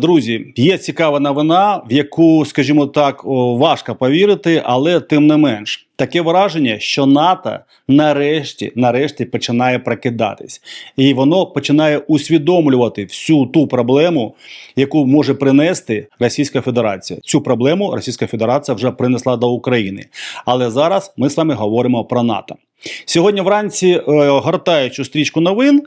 Друзі, є цікава новина, в яку, скажімо так, важко повірити, але тим не менш, таке враження, що НАТО нарешті, нарешті починає прокидатись, і воно починає усвідомлювати всю ту проблему, яку може принести Російська Федерація. Цю проблему Російська Федерація вже принесла до України. Але зараз ми з вами говоримо про НАТО. Сьогодні вранці, е, гортаючи стрічку новин,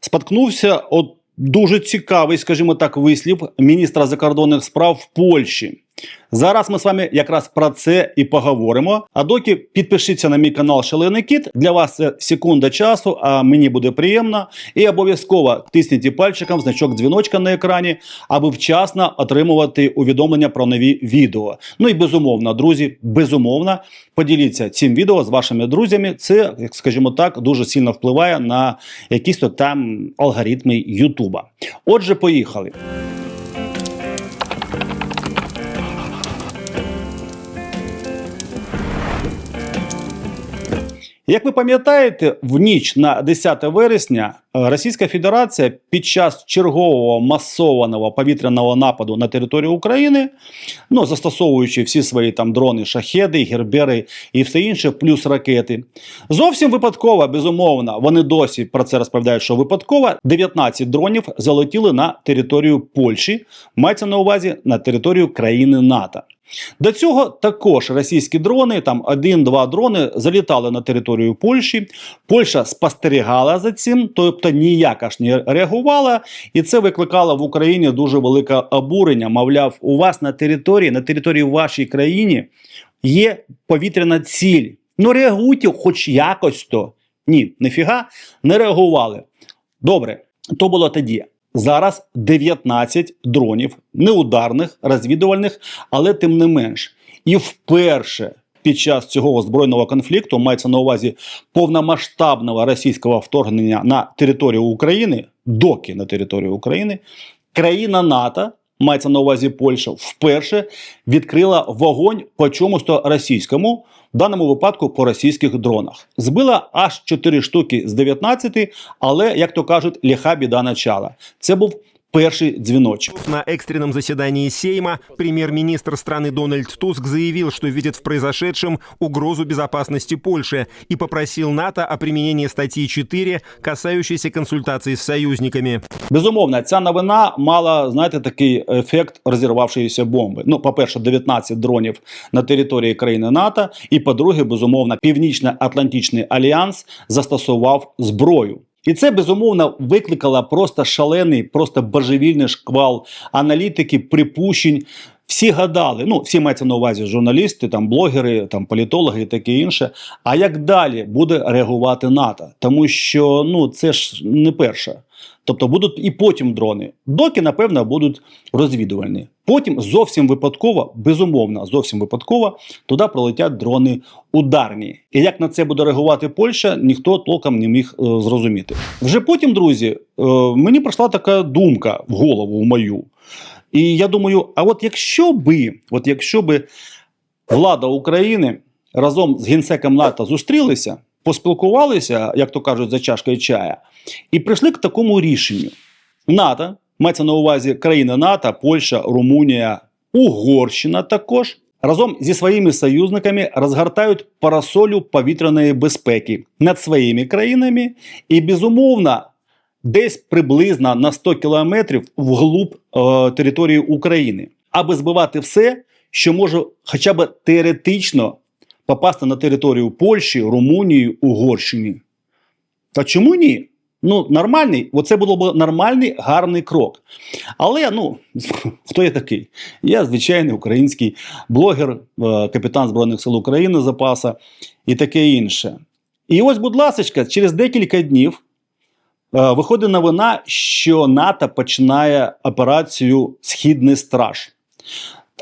споткнувся от дуже цікавий, скажімо так, вислів міністра закордонних справ в Польщі. Зараз ми з вами якраз про це і поговоримо. А доки підпишіться на мій канал Шалений Кіт. Для вас це секунда часу, а мені буде приємно. І обов'язково тисніть пальчиком значок дзвіночка на екрані, аби вчасно отримувати увідомлення про нові відео. Ну і безумовно, друзі, безумовно, поділіться цим відео з вашими друзями. Це, скажімо так, дуже сильно впливає на якісь то там алгоритми Ютуба. Отже, поїхали. Як ви пам'ятаєте, в ніч на 10 вересня е, Російська Федерація під час чергового масованого повітряного нападу на територію України, ну застосовуючи всі свої там дрони, шахеди, гербери і все інше, плюс ракети, зовсім випадково, безумовно, вони досі про це розповідають, що випадково 19 дронів залетіли на територію Польщі, мається на увазі на територію країни НАТО. До цього також російські дрони, там один-два дрони, залітали на територію Польщі. Польща спостерігала за цим, тобто ніяк аж не реагувала, і це викликало в Україні дуже велике обурення. Мовляв, у вас на території, на території вашої країни є повітряна ціль. Ну реагуйте, хоч якось то. Ні, ніфіга, не реагували. Добре, то було тоді. Зараз 19 дронів неударних, розвідувальних, але тим не менш. І вперше під час цього збройного конфлікту мається на увазі повномасштабного російського вторгнення на територію України, доки на територію України, країна НАТО. Мається на увазі Польща вперше відкрила вогонь по чомусь то російському, в даному випадку по російських дронах. Збила аж 4 штуки з 19, але, як то кажуть, ліха біда начала. Це був перший дзвіночок. На экстренном заседании Сейма премьер-министр страны Дональд Туск заявил, что видит в произошедшем угрозу безопасности Польши и попросил НАТО о применении статьи 4, касающейся консультаций с союзниками. Безумовно, ця новина мала, знаєте, такий ефект розірвавшоїся бомби. Ну, по-перше, 19 дронів на території країни НАТО, і по-друге, безумовно, Північно-Атлантичний альянс застосував зброю. І це безумовно викликало просто шалений, просто божевільний шквал аналітики, припущень. Всі гадали, ну всі мається на увазі журналісти, там блогери, там політологи і таке інше. А як далі буде реагувати НАТО? Тому що ну це ж не перше. Тобто будуть і потім дрони. Доки, напевно, будуть розвідувальні. Потім зовсім випадково, безумовно, зовсім випадково туди пролетять дрони ударні. І як на це буде реагувати Польща, ніхто толком не міг е, зрозуміти. Вже потім, друзі, е, мені прийшла така думка в голову в мою. І я думаю, а от якщо би, от якщо би влада України разом з генсеком НАТО зустрілися, поспілкувалися, як то кажуть, за чашкою чая, і прийшли к такому рішенню: НАТО, мається на увазі країни НАТО, Польща, Румунія, Угорщина також. Разом зі своїми союзниками розгортають парасолю повітряної безпеки над своїми країнами і, безумовно, десь приблизно на 100 кілометрів вглуб е, території України, аби збивати все, що може хоча б теоретично попасти на територію Польщі, Румунії, Угорщини. Та чому ні? Ну, нормальний, оце було б нормальний гарний крок. Але ну, хто я такий? Я звичайний український блогер, е, капітан Збройних сил України запаса і таке інше. І ось, будь ласка, через декілька днів е, виходить новина, що НАТО починає операцію Східний страж.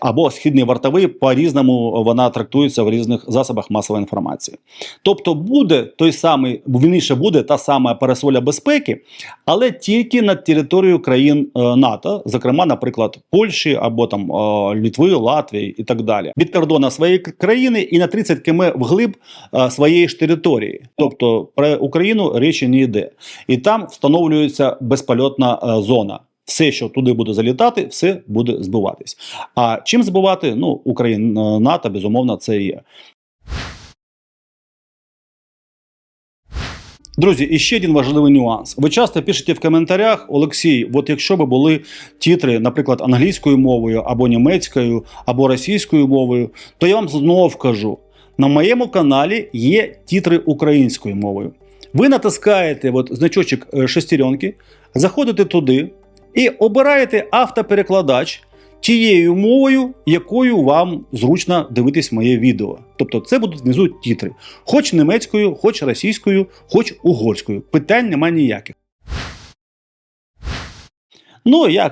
Або східний вартовий по-різному вона трактується в різних засобах масової інформації. Тобто буде той самий, вільніше буде та сама пересоля безпеки, але тільки над територією країн е, НАТО, зокрема, наприклад, Польщі або там е, Літви, Латвії і так далі, від кордону своєї країни і на 30 км вглиб е, своєї ж території. Тобто про Україну речі не йде, і там встановлюється безпольотна зона. Все, що туди буде залітати, все буде збиватись. А чим збивати? Ну, Україна НАТО, безумовно, це є. Друзі, і ще один важливий нюанс. Ви часто пишете в коментарях, Олексій, от якщо б були тітри, наприклад, англійською мовою, або німецькою, або російською мовою, то я вам знову кажу: на моєму каналі є тітри українською мовою. Ви натискаєте от, значочок е, шестеренки, заходите туди і обираєте автоперекладач тією мовою, якою вам зручно дивитись моє відео. Тобто це будуть внизу тітри. Хоч німецькою, хоч російською, хоч угорською. Питань немає ніяких. Ну, я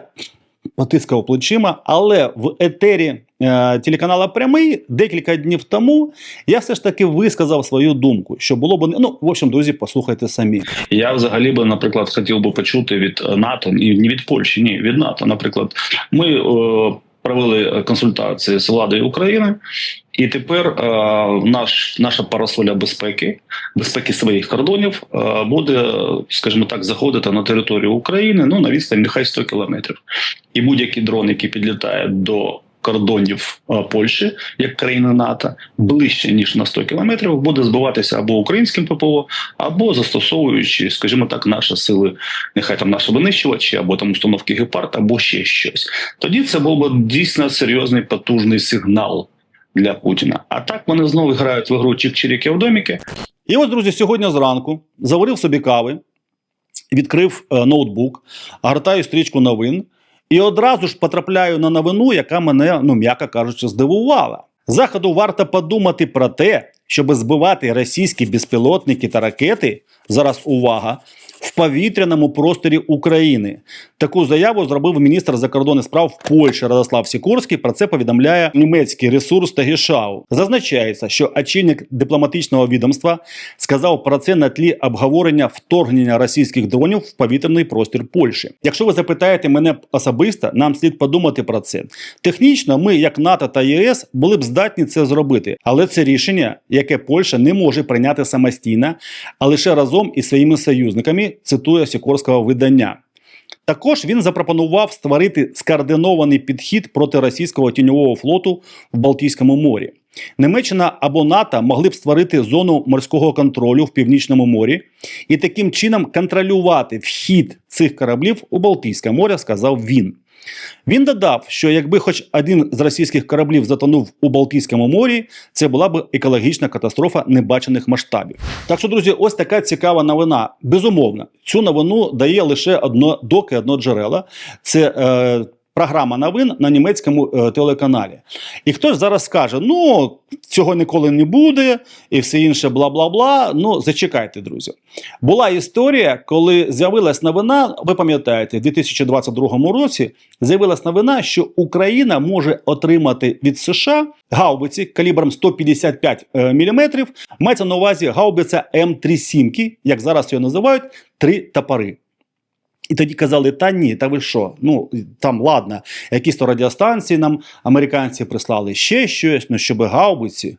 потискав плечима, але в етері е, телеканала Прямий декілька днів тому я все ж таки висказав свою думку, що було б не- ну, в общем, друзі, послухайте самі. Я взагалі би, наприклад, хотів би почути від НАТО, ні не від Польщі, ні від НАТО. Наприклад, ми е, провели консультації з владою України, і тепер е, наш наша парасоля безпеки, безпеки своїх кордонів, е, буде, скажімо так, заходити на територію України ну на відстань нехай 100 кілометрів. І будь-який дрон, який підлітає до кордонів Польщі як країни НАТО ближче ніж на 100 кілометрів, буде збиватися або українським ППО, або застосовуючи, скажімо так, наші сили, нехай там наші винищувачі, або там установки гепард, або ще щось. Тоді це був би дійсно серйозний потужний сигнал для Путіна. А так вони знову грають в ігру чик-чиріки в доміки. І ось, друзі, сьогодні зранку заварив собі кави, відкрив е, ноутбук, гортаю стрічку новин і одразу ж потрапляю на новину, яка мене, ну м'яко кажучи, здивувала. Заходу варто подумати про те, щоб збивати російські безпілотники та ракети. Зараз увага. В повітряному просторі України таку заяву зробив міністр закордонних справ Польщі Радослав Сікорський. Про це повідомляє німецький ресурс Тагішау. Зазначається, що очільник дипломатичного відомства сказав про це на тлі обговорення вторгнення російських дронів в повітряний простір Польщі. Якщо ви запитаєте мене особисто, нам слід подумати про це. Технічно, ми, як НАТО та ЄС, були б здатні це зробити, але це рішення, яке Польща не може прийняти самостійно, а лише разом із своїми союзниками, цитує Сікорського видання. Також він запропонував створити скоординований підхід проти російського тіньового флоту в Балтійському морі. Німеччина або НАТО могли б створити зону морського контролю в Північному морі і таким чином контролювати вхід цих кораблів у Балтійське море, сказав він. Він додав, що якби хоч один з російських кораблів затонув у Балтійському морі, це була б екологічна катастрофа небачених масштабів. Так що, друзі, ось така цікава новина. Безумовно, цю новину дає лише одно доки, одно джерело. Це е, програма новин на німецькому е, телеканалі. І хтось зараз скаже: ну цього ніколи не буде, і все інше, бла бла бла. Ну зачекайте, друзі. Була історія, коли з'явилась новина. Ви пам'ятаєте, в 2022 році з'явилась новина, що Україна може отримати від США гаубиці калібром 155 мм. Мається на увазі гаубиця М37, як зараз його називають, три топори. І тоді казали: та ні, та ви що? Ну там ладно, якісь то радіостанції нам американці прислали ще щось, ну щоб гаубиці.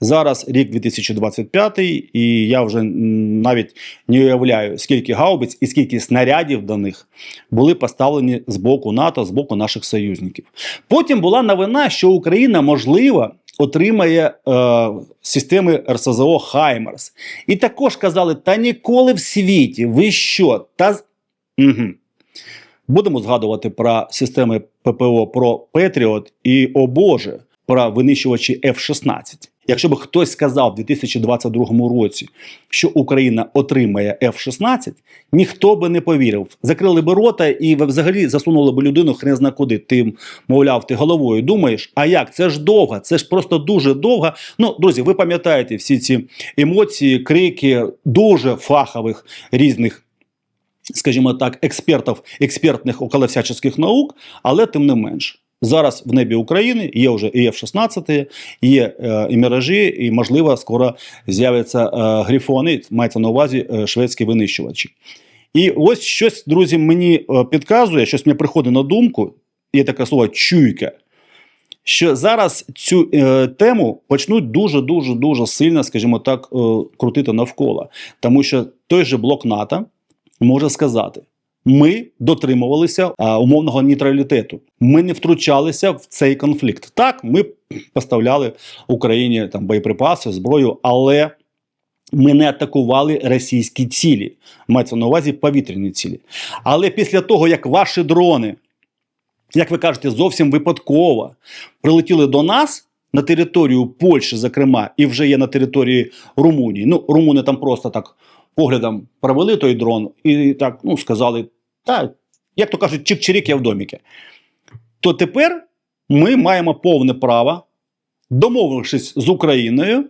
Зараз рік 2025, і я вже навіть не уявляю, скільки гаубиць і скільки снарядів до них були поставлені з боку НАТО, з боку наших союзників. Потім була новина, що Україна можливо отримає е, системи РСЗО Хаймерс. І також казали: та ніколи в світі, ви що? Та Угу. Будемо згадувати про системи ППО про Петріот і, о Боже, про винищувачі F-16. Якщо б хтось сказав у 2022 році, що Україна отримає F-16, ніхто би не повірив. Закрили би рота і взагалі засунули б людину хрен зна куди. Ти, мовляв, ти головою думаєш, а як? Це ж довго, це ж просто дуже довго. Ну, друзі, ви пам'ятаєте всі ці емоції, крики дуже фахових різних скажімо так, експертів, експертних около всяческих наук, але тим не менш. Зараз в небі України є вже і F-16, є е, і міражі, і можливо скоро з'являться е, грифони, мається на увазі е, шведські винищувачі. І ось щось, друзі, мені е, підказує, щось мені приходить на думку, є таке слово чуйка. Що зараз цю е, тему почнуть дуже дуже дуже сильно, скажімо так, е, крутити навколо, тому що той же блок НАТО може сказати: ми дотримувалися а, умовного нейтралітету. Ми не втручалися в цей конфлікт. Так, ми поставляли Україні там боєприпаси, зброю, але ми не атакували російські цілі. Мається на увазі повітряні цілі. Але після того, як ваші дрони, як ви кажете, зовсім випадково прилетіли до нас на територію Польщі, зокрема, і вже є на території Румунії. Ну, румуни там просто так поглядом провели той дрон і так ну, сказали: так, як то кажуть, чик-чирік я в доміки. То тепер ми маємо повне право, домовившись з Україною,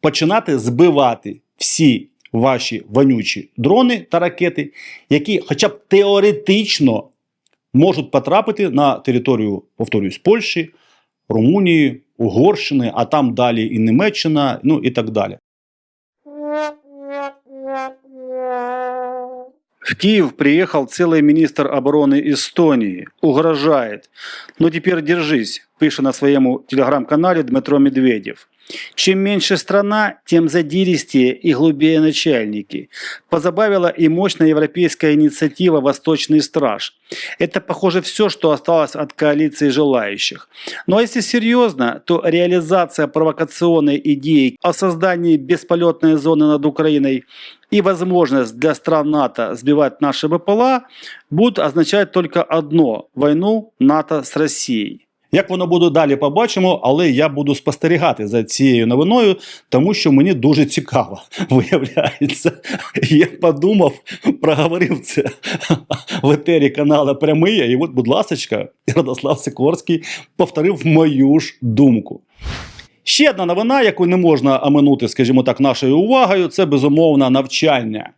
починати збивати всі ваші вонючі дрони та ракети, які хоча б теоретично можуть потрапити на територію, повторюсь, Польщі, Румунії, Угорщини, а там далі і Німеччина, ну і так далі. В Киев приехал целый министр обороны Эстонии. Угрожает. Ну теперь держись, пише на своєму телеграм-каналі Дмитро Медведев. Чем меньше страна, тем задиристее и глубее начальники. Позабавила и мощная европейская инициатива «Восточный страж». Это, похоже, все, что осталось от коалиции желающих. А если серьезно, то реализация провокационной идеи о создании бесполетной зоны над Украиной и возможность для стран НАТО сбивать наши БПЛА будут означать только одно – войну НАТО с Росією. Як воно буде далі, побачимо, але я буду спостерігати за цією новиною, тому що мені дуже цікаво, виявляється. Я подумав, проговорив це в етері каналу Прямия, і от, будь ласка, Радослав Сикорський повторив мою ж думку. Ще одна новина, яку не можна оминути, скажімо так, нашою увагою, це безумовно навчання.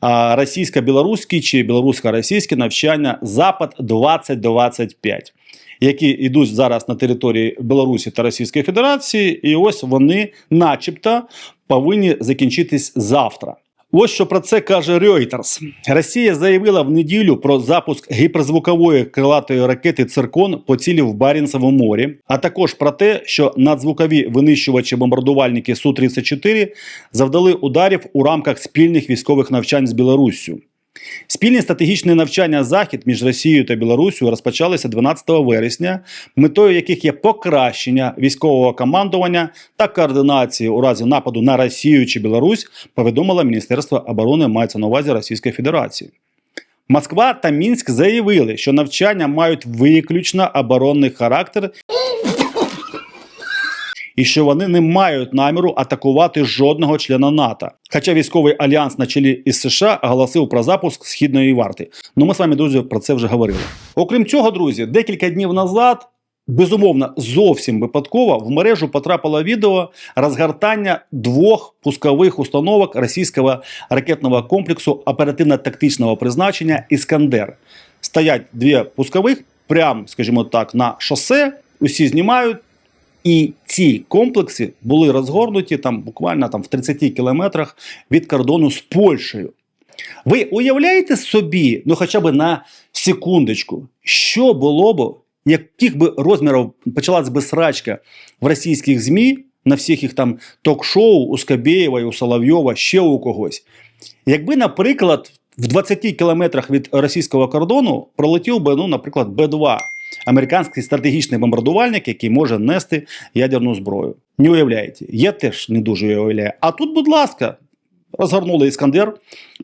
А, Російсько-білоруське чи білорусько-російське навчання Запад 2025, які йдуть зараз на території Білорусі та Російської Федерації, і ось вони, начебто, повинні закінчитись завтра. Ось що про це каже Reuters. Росія заявила в неділю про запуск гіперзвукової крилатої ракети Циркон по цілі в Барінцевому морі, а також про те, що надзвукові винищувачі бомбардувальники Су-34 завдали ударів у рамках спільних військових навчань з Білоруссю. Спільні стратегічні навчання захід між Росією та Білорусію розпочалися 12 вересня, метою яких є покращення військового командування та координації у разі нападу на Росію чи Білорусь, повідомило Міністерство оборони мається на увазі Російської Федерації. Москва та Мінськ заявили, що навчання мають виключно оборонний характер і що вони не мають наміру атакувати жодного члена НАТО. Хоча військовий альянс на чолі із США оголосив про запуск східної варти. Ну ми з вами, друзі, про це вже говорили. Окрім цього, друзі, декілька днів назад. Безумовно, зовсім випадково в мережу потрапило відео розгортання двох пускових установок російського ракетного комплексу оперативно-тактичного призначення Іскандер. Стоять дві пускових, прямо, скажімо так, на шосе. Усі знімають, і ці комплекси були розгорнуті там буквально там в 30 кілометрах від кордону з Польщею. Ви уявляєте собі, ну хоча б на секундочку, що було б, яких би розмірів почалась би срачка в російських ЗМІ на всіх їх там ток-шоу у Скабєєва, у Соловйова, ще у когось. Якби, наприклад, в 20 кілометрах від російського кордону пролетів би, ну, наприклад, Б-2 американський стратегічний бомбардувальник, який може нести ядерну зброю. Не уявляєте? Я теж не дуже уявляю. А тут, будь ласка, розгорнули Іскандер,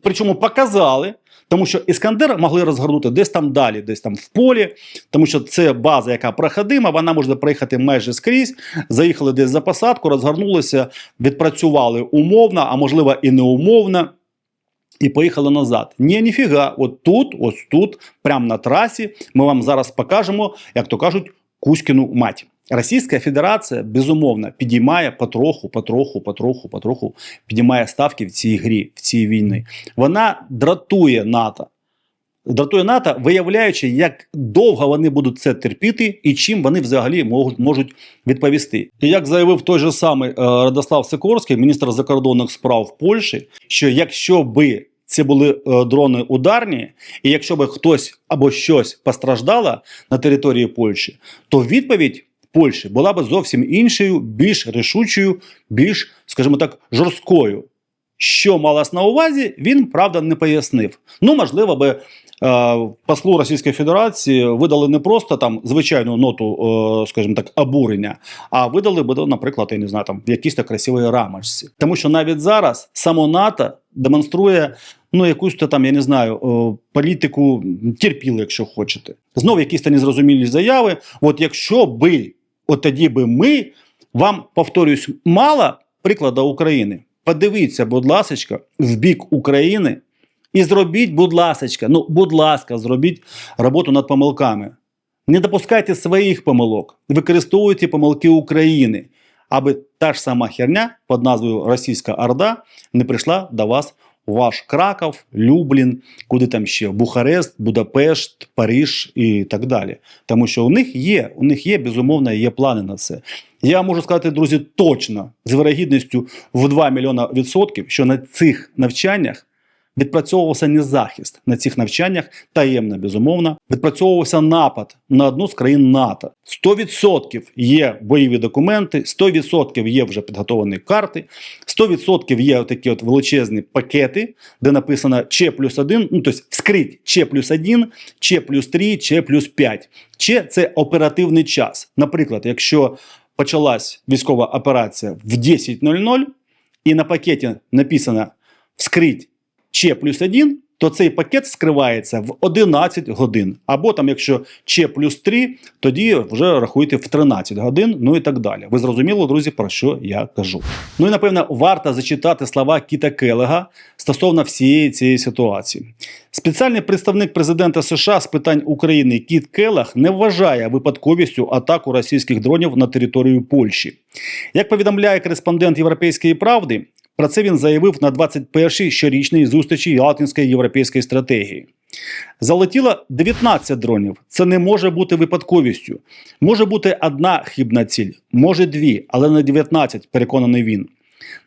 причому показали. Тому що Іскандер могли розгорнути десь там далі, десь там в полі, тому що це база, яка проходима, вона може проїхати майже скрізь. Заїхали десь за посадку, розгорнулися, відпрацювали умовно, а можливо і неумовно, і поїхали назад. Ні, ніфіга, от тут, ось тут, прямо на трасі, ми вам зараз покажемо, як то кажуть, Кузькіну мать. Російська Федерація безумовно підіймає потроху, потроху, потроху, потроху підіймає ставки в цій грі, в цій війні. Вона дратує НАТО. Дратує НАТО, виявляючи, як довго вони будуть це терпіти і чим вони взагалі можуть, можуть відповісти. І як заявив той же самий е, Радослав Сикорський, міністр закордонних справ Польщі, що якщо би це були е, дрони ударні, і якщо би хтось або щось постраждало на території Польщі, то відповідь Польщі була б зовсім іншою, більш рішучою, більш, скажімо так, жорсткою. Що малось на увазі, він правда не пояснив. Ну, можливо, би послу Російської Федерації видали не просто там звичайну ноту, е, скажімо так, обурення, а видали би, наприклад, я не знаю, там в якійсь так красивій рамочці. Тому що навіть зараз само НАТО демонструє ну якусь то там, я не знаю, е, політику терпіли, якщо хочете. Знову якісь та незрозумілі заяви. От якщо би, от тоді би ми вам повторюсь, мало прикладу України. Подивіться, будь ласка, в бік України і зробіть, будь ласка, ну, будь ласка, зробіть роботу над помилками. Не допускайте своїх помилок, використовуйте помилки України, аби та ж сама херня під назвою Російська Орда не прийшла до вас у ваш Краков, Люблін, куди там ще Бухарест, Будапешт, Париж і так далі. Тому що у них є, у них є безумовно, є плани на це. Я можу сказати, друзі, точно з вирогідністю в 2 мільйона відсотків, що на цих навчаннях відпрацьовувався не захист на цих навчаннях, таємно, безумовно, відпрацьовувався напад на одну з країн НАТО. 100% є бойові документи, 100% є вже підготовлені карти, 100% є такі от величезні пакети, де написано Ч плюс 1, ну тобто вскрить Ч плюс 1, Ч плюс 3, Ч плюс 5. Ч – це оперативний час. Наприклад, якщо почалась військова операція в 10.00 і на пакеті написано вскрить Ч плюс 1, то цей пакет скривається в 11 годин. Або там, якщо Ч плюс 3, тоді вже рахуйте в 13 годин, ну і так далі. Ви зрозуміли, друзі, про що я кажу. Ну і напевно, варто зачитати слова Кіта Келега стосовно всієї цієї ситуації. Спеціальний представник президента США з питань України Кіт Келег не вважає випадковістю атаку російських дронів на територію Польщі. Як повідомляє кореспондент Європейської правди, про це він заявив на 21-й щорічній зустрічі Ялтинської європейської стратегії. Залетіло 19 дронів. Це не може бути випадковістю. Може бути одна хибна ціль, може дві, але не 19, переконаний він.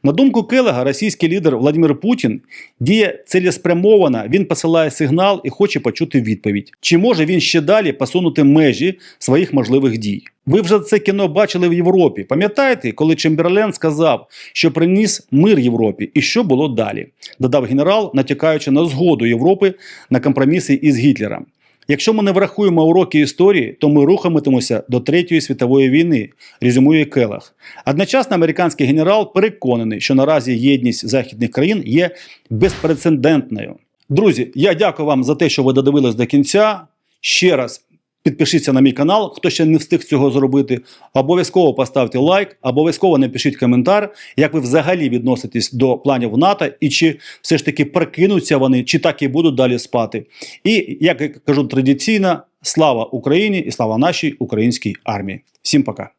На думку Келега, російський лідер Владимир Путін діє цілеспрямовано, він посилає сигнал і хоче почути відповідь. Чи може він ще далі посунути межі своїх можливих дій? Ви вже це кіно бачили в Європі. Пам'ятаєте, коли Чемберлен сказав, що приніс мир Європі, і що було далі? Додав генерал, натякаючи на згоду Європи на компроміси із Гітлером. Якщо ми не врахуємо уроки історії, то ми рухатимемося до Третьої світової війни, резюмує Келах. Одночасно американський генерал переконаний, що наразі єдність західних країн є безпрецедентною. Друзі, я дякую вам за те, що ви додивились до кінця. Ще раз підпишіться на мій канал, хто ще не встиг цього зробити. Обов'язково поставте лайк, обов'язково напишіть коментар, як ви взагалі відноситесь до планів НАТО і чи все ж таки прокинуться вони, чи так і будуть далі спати. І як я кажу традиційно, слава Україні і слава нашій українській армії. Всім пока.